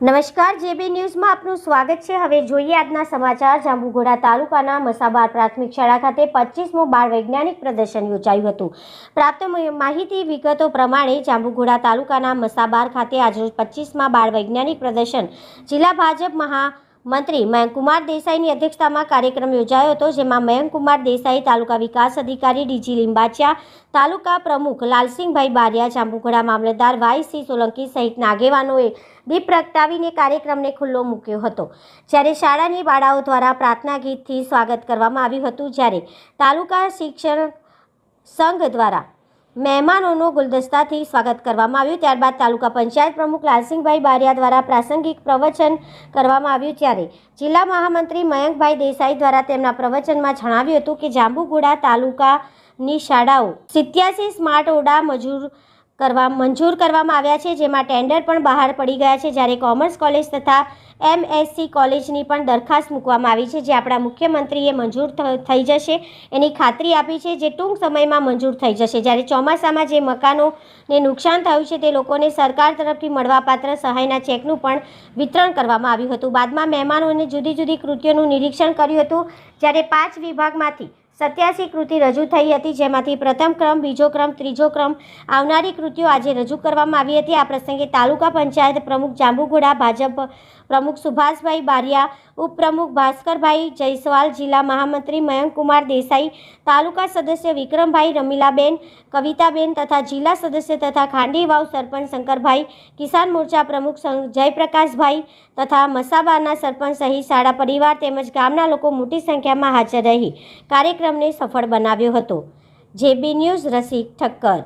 નમસ્કાર, જેબી ન્યૂઝમાં આપનું સ્વાગત છે. હવે જોઈએ આજના સમાચાર. જાંબુઘોડા તાલુકાના મસાબાર પ્રાથમિક શાળા ખાતે પચીસમું બાળ વૈજ્ઞાનિક પ્રદર્શન યોજાયું હતું. પ્રાપ્ત માહિતી, વિગતો પ્રમાણે જાંબુઘોડા તાલુકાના મસાબાર ખાતે આજરોજ પચીસમાં બાળ વૈજ્ઞાનિક પ્રદર્શન. જિલ્લા ભાજપ મહામંત્રી મયંકુમાર દેસાઈની અધ્યક્ષતામાં કાર્યક્રમ યોજાયો હતો, જેમાં મયંકુમાર દેસાઈ તાલુકા વિકાસ અધિકારી ડીજી લિંબાચિયા, તાલુકા પ્રમુખ લાલસિંહભાઈ બારિયા, જાંબુઘોડા મામલતદાર વાય સી સોલંકી સહિતના આગેવાનોએ દીપ પ્રગટાવીને કાર્યક્રમને ખુલ્લો મૂક્યો હતો. જ્યારે શાળાની બાળાઓ દ્વારા પ્રાર્થના ગીતથી સ્વાગત કરવામાં આવ્યું હતું જ્યારે તાલુકા શિક્ષણ સંઘ દ્વારા મહેમાનોનો ગુલદસ્તાથી સ્વાગત કરવામાં આવ્યું. ત્યારબાદ તાલુકા પંચાયત પ્રમુખ લાલસિંહભાઈ બારિયા દ્વારા પ્રાસંગિક પ્રવચન કરવામાં આવ્યું ત્યારે જિલ્લા મહામંત્રી મયંકભાઈ દેસાઈ દ્વારા તેમના પ્રવચનમાં જણાવ્યું હતું કે જાંબુગુડા તાલુકાની શાળાઓ સિત્યાસી સ્માર્ટ ઓડા મજૂર કરવા, મંજૂર કરવામાં આવ્યા છે, જેમાં ટેન્ડર પણ બહાર પડી ગયા છે, જ્યારે કોમર્સ કોલેજ તથા એમએસસી કોલેજની પણ દરખાસ્ત મૂકવામાં આવી છે, જે આપણા મુખ્યમંત્રીએ મંજૂર થઈ જશે. એની ખાતરી આપી છે જે ટૂંક સમયમાં મંજૂર થઈ જશે. જ્યારે ચોમાસામાં જે મકાનોને નુકસાન થયું છે, તે લોકોને સરકાર તરફથી મળવાપાત્ર સહાયના ચેકનું પણ વિતરણ કરવામાં આવ્યું હતું. બાદમાં મહેમાનોને જુદી જુદી કૃત્યોનું નિરીક્ષણ કર્યું હતું. જ્યારે પાંચ વિભાગમાંથી સત્યાસી કૃતિ રજૂ થઈ હતી, જેમાંથી પ્રથમ ક્રમ, બીજો ક્રમ, ત્રીજો ક્રમ આવનારી કૃતિઓ આજે રજૂ કરવામાં આવી હતી. આ પ્રસંગે તાલુકા પંચાયત પ્રમુખ જાંબુઘોડા, ભાજપ પ્રમુખ સુભાષભાઈ બારિયા, ઉપપ્રમુખ ભાસ્કરભાઈ જયસ્વાલ, જિલ્લા મહામંત્રી મયંકુમાર દેસાઈ, તાલુકા સદસ્ય વિક્રમભાઈ રમીલાબેન, કવિતાબેન તથા જિલ્લા સદસ્ય તથા ખાંડીવાવ સરપંચ શંકરભાઈ, કિસાન મોરચા પ્રમુખ જયપ્રકાશભાઈ તથા મસાબાના સરપંચ સહિત શાળા પરિવાર તેમજ ગામના લોકો મોટી સંખ્યામાં હાજર રહી. કાર્યક્રમને સફળ બનાવ્યો હતો. જેબી ન્યૂઝ રસિક ઠક્કર